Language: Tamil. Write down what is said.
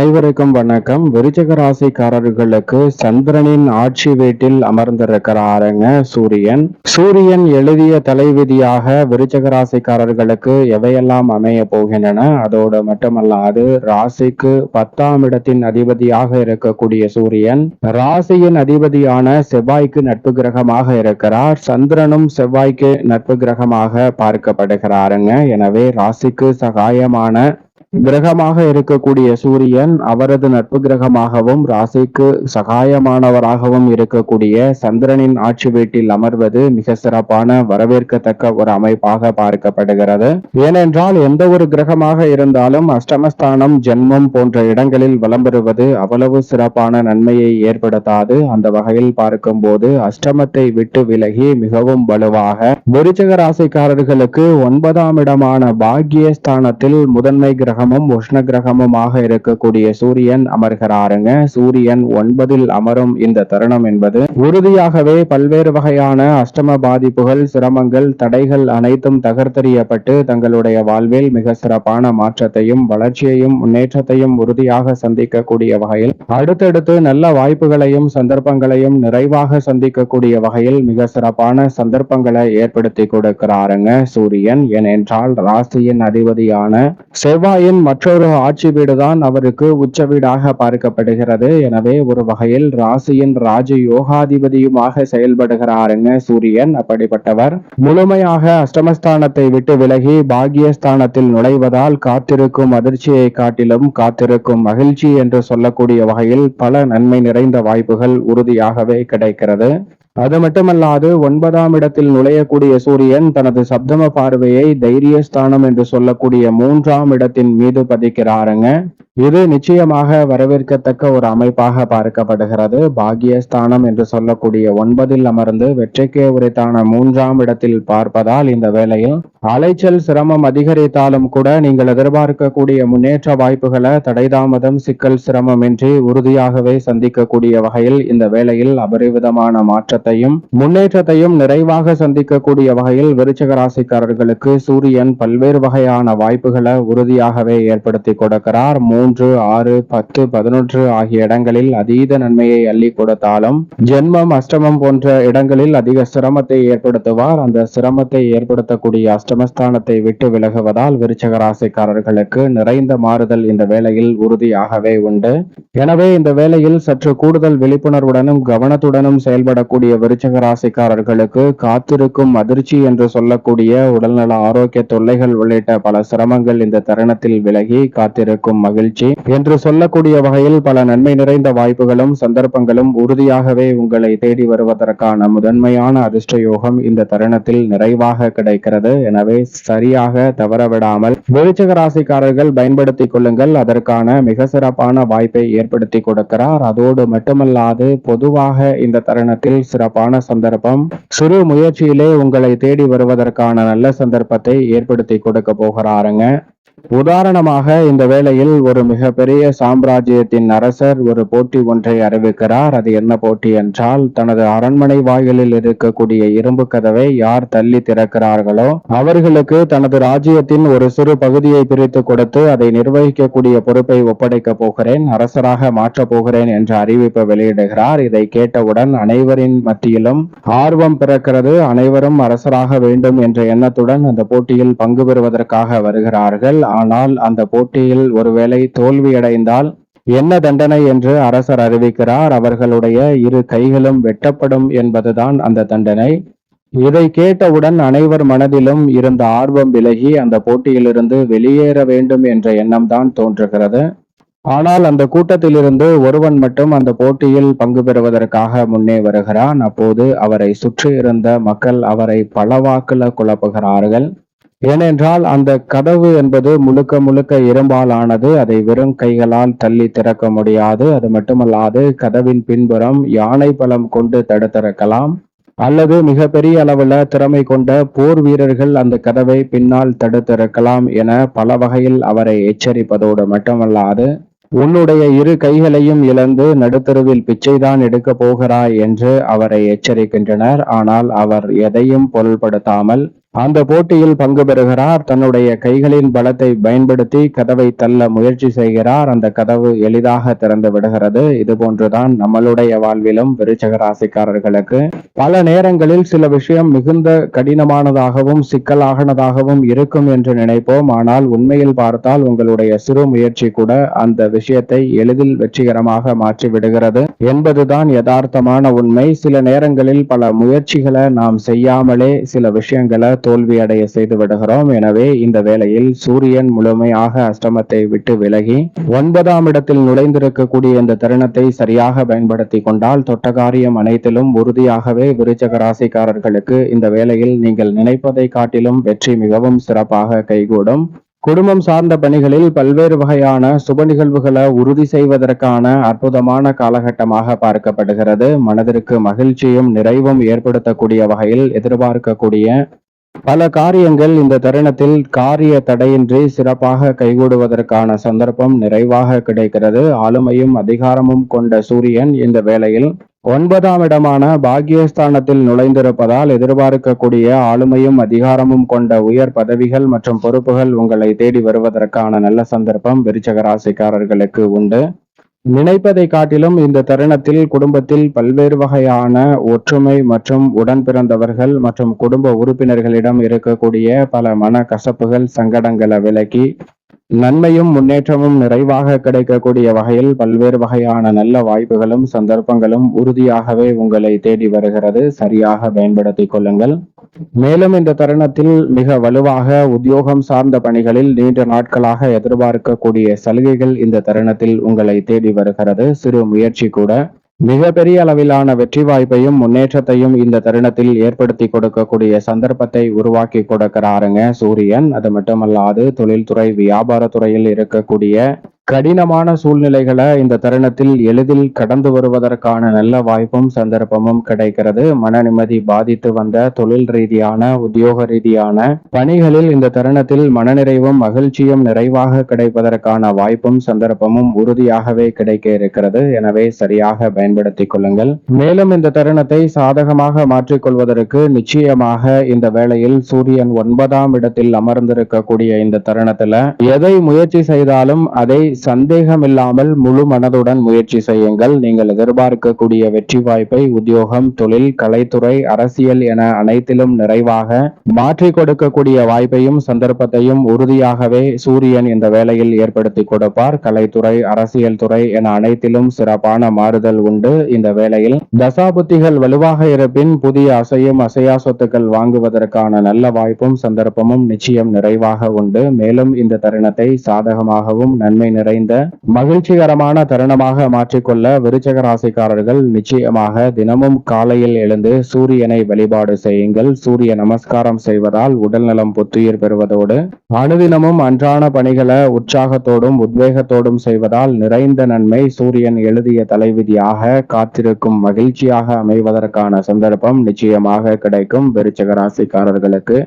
அனைவருக்கும் வணக்கம். விருச்சக ராசிக்காரர்களுக்கு சந்திரனின் ஆட்சி வீட்டில் அமர்ந்திருக்கிறாருங்க சூரியன். சூரியன் எழுதிய தலைவிதியாக விருச்சக ராசிக்காரர்களுக்கு எவையெல்லாம் அமைய போகின்றன? அதோடு மட்டுமல்லாது ராசிக்கு பத்தாம் இடத்தின் அதிபதியாக இருக்கக்கூடிய சூரியன் ராசியின் அதிபதியான செவ்வாய்க்கு நட்பு கிரகமாக இருக்கிறார். சந்திரனும் செவ்வாய்க்கு நட்பு கிரகமாக பார்க்கப்படுகிறாருங்க. எனவே ராசிக்கு சகாயமான கிரகமாக இருக்கக்கூடிய சூரியன் அவரது நட்பு கிரகமாகவும் ராசிக்கு சகாயமானவராகவும் இருக்கக்கூடிய சந்திரனின் ஆட்சி வீட்டில் அமர்வது மிக சிறப்பான வரவேற்கத்தக்க ஒரு அமைப்பாக பார்க்கப்படுகிறது. ஏனென்றால் எந்த ஒரு கிரகமாக இருந்தாலும் அஷ்டமஸ்தானம் ஜென்மம் போன்ற இடங்களில் வலம் பெறுவது அவ்வளவு சிறப்பான நன்மையை ஏற்படுத்தாது. அந்த வகையில் பார்க்கும்போது அஷ்டமத்தை விட்டு விலகி மிகவும் வலுவாக விருச்சக ராசிக்காரர்களுக்கு ஒன்பதாம் இடமான பாக்கியஸ்தானத்தில் முதன்மை கிரகம் கிரகமும் உஷ்ண கிரகமுமாக இருக்கக்கூடிய சூரியன் அமர்கிறாருங்க. சூரியன் ஒன்பதில் அமரும் இந்த தருணம் என்பது உறுதியாகவே பல்வேறு வகையான அஷ்டம பாதிப்புகள் சிரமங்கள் தடைகள் அனைத்தும் தகர்த்தெறியப்பட்டு தங்களுடைய வாழ்வில் மிக சிறப்பான மாற்றத்தையும் வளர்ச்சியையும் முன்னேற்றத்தையும் உறுதியாக சந்திக்கக்கூடிய வகையில் அடுத்தடுத்து நல்ல வாய்ப்புகளையும் சந்தர்ப்பங்களையும் நிறைவாக சந்திக்கக்கூடிய வகையில் மிக சிறப்பான சந்தர்ப்பங்களை ஏற்படுத்தி கொடுக்கிறாருங்க சூரியன். ஏனென்றால் ராசியின் அதிபதியான செவ்வாயின் ராசியின் மற்றொரு ஆட்சி வீடுதான் அவருக்கு உச்ச வீடாக பார்க்கப்படுகிறது. எனவே ஒரு வகையில் ராசியின் ராஜ யோகாதிபதியுமாக செயல்படுகிறாருங்க சூரியன். அப்படிப்பட்டவர் முழுமையாக அஷ்டமஸ்தானத்தை விட்டு விலகி பாகியஸ்தானத்தில் நுழைவதால் காத்திருக்கும் அதிர்ச்சியை காட்டிலும் காத்திருக்கும் மகிழ்ச்சி என்று சொல்லக்கூடிய வகையில் பல நன்மை நிறைந்த வாய்ப்புகள் உறுதியாகவே கிடைக்கிறது. அது மட்டுமல்லாது ஒன்பதாம் இடத்தில் நுழையக்கூடிய சூரியன் தனது சப்தம பார்வையை தைரியஸ்தானம் என்று சொல்லக்கூடிய மூன்றாம் இடத்தின் மீது பதிக்கிறாருங்க. இது நிச்சயமாக வரவேற்கத்தக்க ஒரு அமைப்பாக பார்க்கப்படுகிறது. பாகியஸ்தானம் என்று சொல்லக்கூடிய ஒன்பதில் அமர்ந்து வெற்றிக்கே உரைத்தான மூன்றாம் இடத்தில் பார்ப்பதால் இந்த வேளையில் அலைச்சல் சிரமம் அதிகரித்தாலும் கூட நீங்கள் எதிர்பார்க்கக்கூடிய முன்னேற்ற வாய்ப்புகளை தடைதாமதம் சிக்கல் சிரமமின்றி உறுதியாகவே சந்திக்கக்கூடிய வகையில் இந்த வேளையில் அபரிவிதமான மாற்ற முன்னேற்றத்தையும் நிறைவாக சந்திக்கக்கூடிய வகையில் விருச்சக ராசிக்காரர்களுக்கு சூரியன் பல்வேறு வகையான வாய்ப்புகளை உறுதியாகவே ஏற்படுத்தி கொடுக்கிறார். மூன்று ஆறு பத்து பதினொன்று ஆகிய இடங்களில் அதீத நன்மையை அள்ளி கொடுத்தாலும் ஜென்மம் அஷ்டமம் போன்ற இடங்களில் அதிக சிரமத்தை ஏற்படுத்துவார். அந்த சிரமத்தை ஏற்படுத்தக்கூடிய அஷ்டமஸ்தானத்தை விட்டு விலகுவதால் விருச்சக ராசிக்காரர்களுக்கு நிறைந்த மாறுதல் இந்த வேளையில் உறுதியாகவே உண்டு. எனவே இந்த வேளையில் சற்று கூடுதல் விழிப்புணர்வுடனும் கவனத்துடனும் செயல்படக்கூடிய விருச்சக ராசிக்காரர்களுக்கு காத்திருக்கும் அதிர்ச்சி என்று சொல்லக்கூடிய உடல்நல ஆரோக்கிய தொல்லைகள் உள்ளிட்ட பல சிரமங்கள் இந்த தருணத்தில் விலகி காத்திருக்கும் மகிழ்ச்சி. என்று சொல்லக்கூடிய வகையில் பல நன்மை நிறைந்த வாய்ப்புகளும் சந்தர்ப்பங்களும் உறுதியாகவே உங்களை தேடி வருவதற்கான முதன்மையான அதிர்ஷ்ட யோகம் இந்த தருணத்தில் நிறைவாக கிடைக்கிறது. எனவே சரியாக தவறவிடாமல் விருச்சக ராசிக்காரர்கள் பயன்படுத்திக் கொள்ளுங்கள். அதற்கான மிக சிறப்பான வாய்ப்பை ஏற்படுத்தி கொடுக்கிறார். அதோடு மட்டுமல்லாது பொதுவாக இந்த தருணத்தில் சிறப்பான சந்தர்ப்பம். சிறு முயற்சியிலே உங்களை தேடி வருவதற்கான நல்ல சந்தர்ப்பத்தை ஏற்படுத்தி கொடுக்க போகிறாருங்க. உதாரணமாக இந்த வேளையில் ஒரு மிகப்பெரிய சாம்ராஜ்யத்தின் அரசர் ஒரு போட்டி ஒன்றை அறிவிக்கிறார். அது என்ன போட்டி என்றால் தனது அரண்மனை வாயிலில் இருக்கக்கூடிய இரும்பு கதவை யார் தள்ளி திறக்கிறார்களோ அவர்களுக்கு தனது ராஜ்யத்தின் ஒரு சிறு பகுதியை பிரித்து கொடுத்து அதை நிர்வகிக்கக்கூடிய பொறுப்பை ஒப்படைக்கப் போகிறேன் அரசராக மாற்றப் போகிறேன் என்ற அறிவிப்பை வெளியிடுகிறார். இதை கேட்டவுடன் அனைவரின் மத்தியிலும் ஆர்வம் பிறக்கிறது. அனைவரும் அரசராக வேண்டும் என்ற எண்ணத்துடன் அந்த போட்டியில் பங்கு பெறுவதற்காக வருகிறார்கள். ஆனால் அந்த போட்டியில் ஒருவேளை தோல்வியடைந்தால் என்ன தண்டனை என்று அரசர் அறிவிக்கிறார். அவர்களுடைய இரு கைகளும் வெட்டப்படும் என்பதுதான் அந்த தண்டனை. இதை கேட்டவுடன் அனைவர் மனதிலும் இருந்த ஆர்வம் விலகி அந்த போட்டியிலிருந்து வெளியேற வேண்டும் என்ற எண்ணம் தான் தோன்றுகிறது. ஆனால் அந்த கூட்டத்திலிருந்து ஒருவன் மட்டும் அந்த போட்டியில் பங்கு பெறுவதற்காக முன்னே வருகிறான். அப்போது அவரை சுற்றி இருந்த மக்கள் அவரை பல வாக்குல குழப்புகிறார்கள். ஏனென்றால் அந்த கதவு என்பது முழுக்க முழுக்க இரும்பால் ஆனது அதை வெறும் கைகளால் தள்ளி திறக்க முடியாது. அது மட்டுமல்லாது கதவின் பின்புறம் யானை பலம் கொண்டு தடுத்திறக்கலாம். அல்லது மிகப்பெரிய அளவுல திறமை கொண்ட போர் வீரர்கள் அந்த கதவை பின்னால் தடுத்திருக்கலாம் என பல வகையில் அவரை எச்சரிப்பதோடு மட்டுமல்லாது உன்னுடைய இரு கைகளையும் இழந்து நடுத்தருவில் பிச்சைதான் எடுக்க போகிறாய் என்று அவரை எச்சரிக்கின்றனர். ஆனால் அவர் எதையும் பொருள்படுத்தாமல் அந்த போட்டியில் பங்கு பெறுகிறார். தன்னுடைய கைகளின் பலத்தை பயன்படுத்தி கதவை தள்ள முயற்சி செய்கிறார். அந்த கதவு எளிதாக திறந்து விடுகிறது. இது போன்றுதான் நம்மளுடைய வாழ்விலும் விருச்சக ராசிக்காரர்களுக்கு பல நேரங்களில் சில விஷயம் மிகுந்த கடினமானதாகவும் சிக்கலாகனதாகவும் இருக்கும் என்று நினைப்போம். ஆனால் உண்மையில் பார்த்தால் உங்களுடைய சிறு முயற்சி கூட அந்த விஷயத்தை எளிதில் வெற்றிகரமாக மாற்றி விடுகிறது. என்பதுதான் யதார்த்தமான உண்மை. சில நேரங்களில் பல முயற்சிகளை நாம் செய்யாமலே சில விஷயங்களை தோல்வி அடைய செய்து விடுகிறோம் எனவே இந்த வேளையில் சூரியன் முழுமையாக அஷ்டமத்தை விட்டு விலகி ஒன்பதாம் இடத்தில் நுழைந்திருக்கக்கூடிய இந்த தருணத்தை சரியாக பயன்படுத்தி கொண்டால் தொட்ட காரியம் அனைத்திலும் உறுதியாகவே விருச்சக ராசிக்காரர்களுக்கு இந்த வேளையில் நீங்கள் நினைப்பதை காட்டிலும் வெற்றி மிகவும் சிறப்பாக கைகூடும். குடும்பம் சார்ந்த பணிகளில் பல்வேறு வகையான சுப நிகழ்வுகளை உறுதி செய்வதற்கான அற்புதமான காலகட்டமாக பார்க்கப்படுகிறது. மனதிற்கு மகிழ்ச்சியும் நிறைவும் ஏற்படுத்தக்கூடிய வகையில் எதிர்பார்க்கக்கூடிய பல காரியங்கள் இந்த தருணத்தில் காரிய தடையின்றி சிறப்பாக கைகூடுவதற்கான சந்தர்ப்பம் நிறைவாக கிடைக்கிறது. ஆளுமையும் அதிகாரமும் கொண்ட சூரியன் இந்த வேளையில் ஒன்பதாம் இடமான பாக்கியஸ்தானத்தில் நுழைந்திருப்பதால் எதிர்பார்க்கக்கூடிய ஆளுமையும் அதிகாரமும் கொண்ட உயர் பதவிகள் மற்றும் பொறுப்புகள் உங்களை தேடி வருவதற்கான நல்ல சந்தர்ப்பம் விருச்சக ராசிக்காரர்களுக்கு உண்டு. நினைப்பதை காட்டிலும் இந்த தருணத்தில் குடும்பத்தில் பல்வேறு வகையான ஒற்றுமை மற்றும் உடன் பிறந்தவர்கள் மற்றும் குடும்ப உறுப்பினர்களிடம் இருக்கக்கூடிய பல மன கசப்புகள் சங்கடங்களை விலக்கி நன்மையும் முன்னேற்றமும் நிறைவாக கிடைக்கக்கூடிய வகையில் பல்வேறு வகையான நல்ல வாய்ப்புகளும் சந்தர்ப்பங்களும் உறுதியாகவே உங்களை தேடி வருகிறது. சரியாக பயன்படுத்திக் கொள்ளுங்கள். மேலும் இந்த தருணத்தில் மிக வலுவாக உத்தியோகம் சார்ந்த பணிகளில் நீண்ட நாட்களாக எதிர்பார்க்கக்கூடிய சலுகைகள் இந்த தருணத்தில் உங்களை தேடி வருகிறது. சிறு முயற்சி கூட. மிகப்பெரிய அளவிலான வெற்றி வாய்ப்பையும் முன்னேற்றத்தையும் இந்த தருணத்தில் ஏற்படுத்தி கொடுக்கக்கூடிய சந்தர்ப்பத்தை உருவாக்கி கொடுக்கிறாருங்க சூரியன். அது மட்டுமல்லாது தொழில்துறை வியாபாரத்துறையில் இருக்கக்கூடிய கடினமான சூழ்நிலைகளை இந்த தருணத்தில் எளிதில் கடந்து வருவதற்கான நல்ல வாய்ப்பும் சந்தர்ப்பமும் கிடைக்கிறது. மன நிம்மதி பாதித்து வந்த தொழில் ரீதியான உத்தியோக ரீதியான பணிகளில் இந்த தருணத்தில் மனநிறைவும் மகிழ்ச்சியும் நிறைவாக கிடைப்பதற்கான வாய்ப்பும் சந்தர்ப்பமும் உறுதியாகவே கிடைக்க இருக்கிறது. எனவே சரியாக பயன்படுத்திக் கொள்ளுங்கள். மேலும் இந்த தருணத்தை சாதகமாக மாற்றிக்கொள்வதற்கு நிச்சயமாக இந்த வேளையில் சூரியன் ஒன்பதாம் இடத்தில் அமர்ந்திருக்கக்கூடிய இந்த தருணத்துல எதை முயற்சி செய்தாலும் அதை சந்தேகம் இல்லாமல் முழு மனதுடன் முயற்சி செய்யுங்கள். நீங்கள் எதிர்பார்க்கக்கூடிய வெற்றி வாய்ப்பை உத்தியோகம் தொழில் கலைத்துறை அரசியல் என அனைத்திலும் நிறைவாக மாற்றி கொடுக்கக்கூடிய வாய்ப்பையும் சந்தர்ப்பத்தையும் உறுதியாகவே சூரியன் இந்த வேலையில் ஏற்படுத்தி கொடுப்பார். கலைத்துறை அரசியல் துறை என அனைத்திலும் சிறப்பான மாறுதல் உண்டு. இந்த வேளையில் தசாபுத்திகள் வலுவாக இருப்பின் புதிய அசையும் அசையா சொத்துக்கள் வாங்குவதற்கான நல்ல வாய்ப்பும் சந்தர்ப்பமும் நிச்சயம் நிறைவாக உண்டு. மேலும் இந்த தருணத்தை சாதகமாகவும் நன்மை நிறைந்த மகிழ்ச்சிகரமான தருணமாக மாற்றிக்கொள்ள விருச்சக ராசிக்காரர்கள் நிச்சயமாக தினமும் காலையில் எழுந்து சூரியனை வழிபாடு செய்யுங்கள். சூரிய நமஸ்காரம் செய்வதால் உடல்நலம் புத்துயிர் பெறுவதோடு அனுதினமும் அன்றான பணிகளை உற்சாகத்தோடும் உத்வேகத்தோடும் செய்வதால் நிறைந்த நன்மை சூரியன் எழுதிய தலைவிதியாக காத்திருக்கும் மகிழ்ச்சியாக அமைவதற்கான சந்தர்ப்பம் நிச்சயமாக கிடைக்கும் விருச்சக ராசிக்காரர்களுக்கு